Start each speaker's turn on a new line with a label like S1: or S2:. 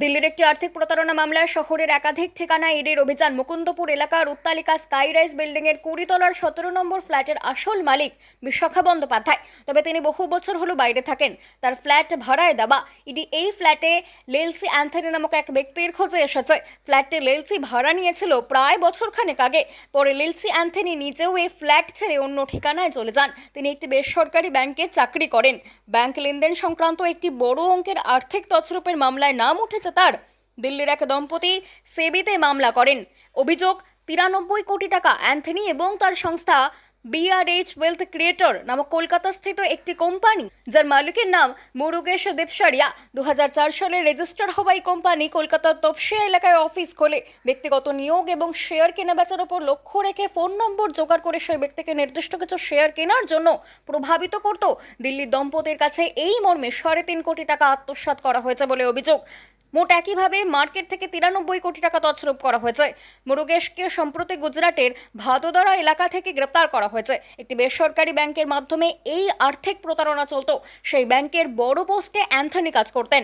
S1: দিল্লির একটি আর্থিক প্রতারণা মামলায় শহরের একাধিক ঠিকানায় ইডির অভিযান। মুকুন্দপুর এলাকার উত্তালিকা স্কাইরাইজ বিল্ডিং এর কুড়ি তলার সতেরো নম্বর ফ্ল্যাটের আসল মালিক বিশাখা বন্দ্যোপাধ্যায়। তবে তিনি বহু বছর হলো বাইরে থাকেন। তার ফ্ল্যাট ভাড়ায় দেওয়া। ইডি এই ফ্ল্যাটে লেলসি অ্যান্থনি নামক এক ব্যক্তির খোঁজে এসেছে। ফ্ল্যাটটি লেলসি ভাড়া নিয়েছিল প্রায় বছরখানেক আগে। পরে লেলসি অ্যান্থনি নিজেও এই ফ্ল্যাট ছেড়ে অন্য ঠিকানায় চলে যান। তিনি একটি বেসরকারি ব্যাংকে চাকরি করেন। ব্যাংক লেনদেন সংক্রান্ত একটি বড় অঙ্কের আর্থিক তছরূপের মামলায় নাম উঠেছে তার। দিল্লির এক দম্পতি সেবিতে মামলা করেন। অভিযোগ তিরানব্বই কোটি টাকা অ্যান্থনি এবং তার সংস্থা বিআরএইচ ওয়েলথ ক্রিয়েটর নামক কলকাতা স্থিত একটি কোম্পানি, যার মালিকের নাম মুরুগেশ দেবসারিয়া। দু সালে রেজিস্টার হওয়া এই কোম্পানি কলকাতার তপসিয়া এলাকায় অফিস খোলে। ব্যক্তিগত নিয়োগ এবং শেয়ার কেনাবেচার উপর লক্ষ্য রেখে ফোন নম্বর জোগাড় করে সেই ব্যক্তিকে নির্দিষ্ট কিছু শেয়ার কেনার জন্য প্রভাবিত করত। দিল্লির দম্পতির কাছে এই মর্মে সাড়ে তিন কোটি টাকা আত্মসাৎ করা হয়েছে বলে অভিযোগ। মোট একইভাবে মার্কেট থেকে তিরানব্বই কোটি টাকা তছরূপ করা হয়েছে। মুরুগেশকে সম্প্রতি গুজরাটের ভাদোদরা এলাকা থেকে গ্রেপ্তার করা হয়েছে। একটি বেসরকারি ব্যাংকের মাধ্যমে এই আর্থিক প্রতারণা চলত। সেই ব্যাংকের বড় পোস্টে অ্যান্থনি কাজ করতেন।